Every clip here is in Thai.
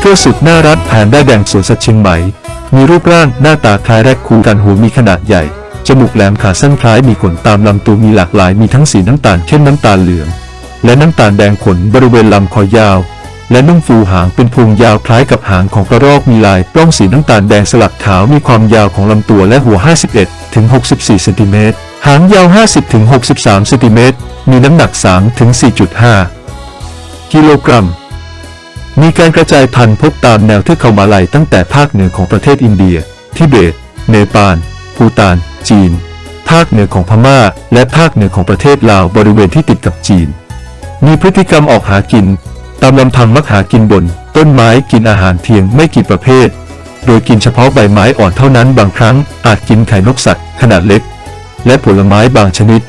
เกอร์สุดน่ารักแผนได้าแดงสวนสัตว์เชียงใหม่ มีรูปร่างหน้าตาคล้ายแรคคูนกันหัวมีขนาดใหญ่ จมูกแหลมขาสั้นคล้ายมีขนตามลำตัวมีหลากหลายมีทั้งสีน้ำตาลเข้มน้ำตาลเหลือง และน้ำตาลแดงขนบริเวณลำคอยาว และนุ่มฟูหางเป็นพวงยาวคล้ายกับหางของกระรอกมีลายปล้องสีน้ำตาลแดงสลับขาวมีความยาวของลำตัวและหัว 51ถึง64เซนติเมตรหางยาว 50ถึง63เซนติเมตรมีน้ำหนัก3ถึง4.5กิโลกรัม มีการกระจายพันธุ์พบตามแนวเทือกเขามาลัยตั้งแต่ภาคเหนือของประเทศอินเดีย ทิเบต เนปาล ภูตาน จีน ภาคเหนือของพม่า และภาคเหนือของประเทศลาวบริเวณที่ติดกับจีน มีพฤติกรรมออกหากิน ตามลำพังมักหากินบน ต้นไม้กินอาหารเพียงไม่กี่ประเภท โดยกินเฉพาะใบไม้อ่อนเท่านั้นบางครั้งอาจกินไข่นกสัตว์ขนาดเล็ก และผลไม้บางชนิด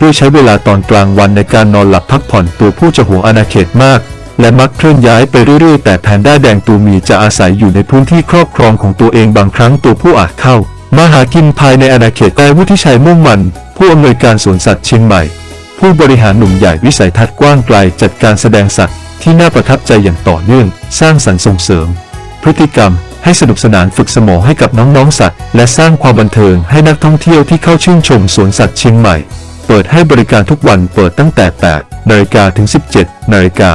ด้วยใช้เวลาตอนกลางวันในการนอนหลับพักผ่อนตัวผู้จะหวงอาณาเขตมาก และมักเคลื่อนย้ายไปเรื่อยๆ แต่แพนด้าแดงตัวเมียจะอาศัยอยู่ในพื้นที่ครอบครองของตัวเองบางครั้งตัวผู้อาจเข้า มาหากินภายในอาณาเขตแต่วุฒิชัยม่งมัน ผู้อำนวยการสวนสัตว์เชียงใหม่ ผู้บริหารหนุ่มใหญ่วิสัยทัศน์กว้างไกลจัดการแสดงสัตว์ ที่น่าประทับใจอย่างต่อเนื่อง สร้างสรรค์ส่งเสริม พฤติกรรมให้สนุกสนานฝึกสมองให้กับน้องๆสัตว์ และสร้างความบันเทิงให้นักท่องเที่ยวที่เข้าชื่นชมสวนสัตว์เชียงใหม่ เปิดให้บริการทุกวันเปิดตั้งแต่8นาฬิกาถึง 17นาฬิกา